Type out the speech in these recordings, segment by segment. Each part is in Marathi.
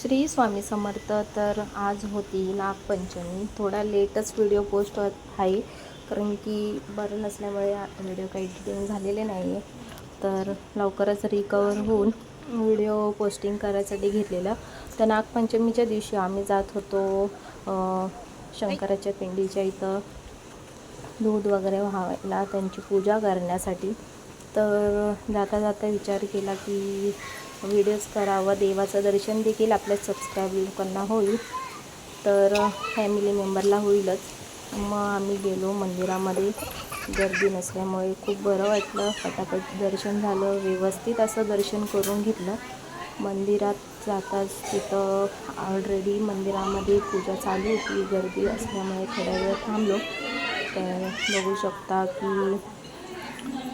श्री स्वामी समर्थ तर आज होती नागपंचमी. थोडा लेटच व्हिडिओ पोस्ट होत आहे कारण की बरं नसल्यामुळे व्हिडिओ काही एडिटिंग झालेले नाही आहे तर लवकरच रिकवर होऊन व्हिडिओ पोस्टिंग करायसाठी घेतलेलं. तर नागपंचमीच्या दिवशी आम्ही जात होतो शंकराच्या पिंडीच्या इथं. दूध वगैरे व्हायला त्यांची पूजा करण्यासाठी. तर जाता जाता विचार केला की व्हिडिओज करावा देवाचं दर्शन देखील आपल्या सबस्क्राईब लोकांना होईल. तर फॅमिली मेंबरला होईलच. मग आम्ही गेलो मंदिरामध्ये. गर्दी नसल्यामुळे खूप बरं वाटलं. फटाफट दर्शन झालं. व्यवस्थित असं दर्शन करून घेतलं. मंदिरात जाताच तिथं ऑलरेडी मंदिरामध्ये पूजा चालू होती. गर्दी असल्यामुळे थोडा वेळ थांबलो. तर बघू शकता की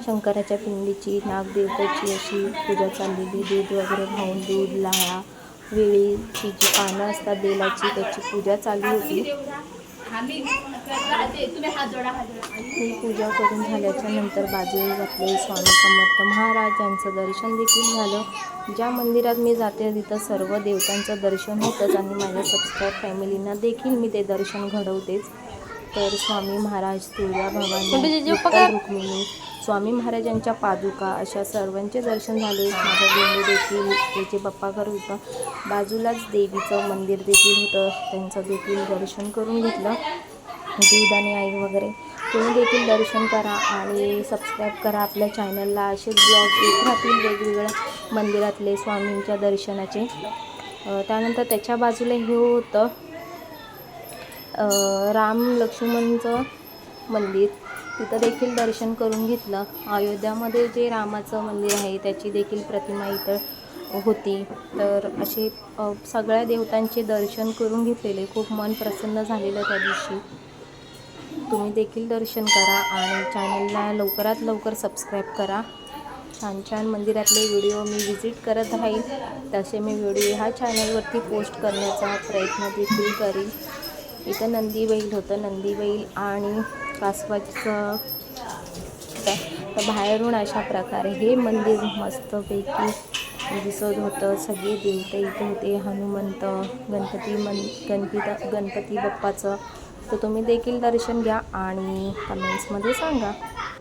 शंकराच्या पिंडीची नागदेवतेची अशी पूजा चाललेली. दूध वगैरे खाऊन दूध लाह्या वेळीची जी पानं असतात बेलाची त्याची पूजा चालू होती. ही पूजा करून झाल्याच्यानंतर बाजूला घातले स्वामी समर्थ महाराज. यांचं दर्शन देखील झालं. ज्या मंदिरात मी जाते तिथं सर्व देवतांचं दर्शन होतंच आणि माझ्या सबस्क्राईब फॅमिलींना देखील मी ते दर्शन घडवतेच. तर स्वामी महाराज तुळजा भवानी विठ्ठल रुक्मिणी स्वामी महाराजांच्या पादुका अशा सर्वांचे दर्शन झाले. माझा गेंडू देखील त्याचे बाप्पा करत होता. बाजूलाच देवीचं मंदिर देखील होतं. त्यांचं देखील दर्शन करून घेतलं. दूध आणि आई वगैरे. तुम्ही देखील दर्शन करा आणि सबस्क्राईब करा आपल्या चॅनलला असेच ब्लॉग येत राहतील वेगवेगळ्या मंदिरातले स्वामींच्या दर्शनाचे. त्यानंतर त्याच्या बाजूला हे होतं. राम लक्ष्मणचं मंदिर. तिथं देखील दर्शन करून घेतलं. अयोध्यामध्ये जे रामाचं मंदिर आहे त्याची देखील प्रतिमा इथं होती. तर असे सगळ्या देवतांचे दर्शन करून घेतलेले. खूप मन प्रसन्न झालेलं त्या दिवशी. तुम्ही देखील दर्शन करा आणि चॅनलला लवकरात लवकर सबस्क्राईब करा. छान छान मंदिरातले व्हिडिओ मी व्हिजिट करत राहील. तसे मी व्हिडिओ ह्या चॅनलवरती पोस्ट करण्याचा प्रयत्न देखील करीन. इथं नंदी बैल होतं. नंदी बैल आणि कासवाचं तर बाहेरून अशा प्रकारे हे मंदिर मस्तपैकी दिसत होतं. सगळे देवते इथे होते. हनुमंत गणपती मन गणपती गणपती बाप्पाचं. तर तुम्ही देखील दर्शन घ्या आणि कमेंट्समध्ये सांगा.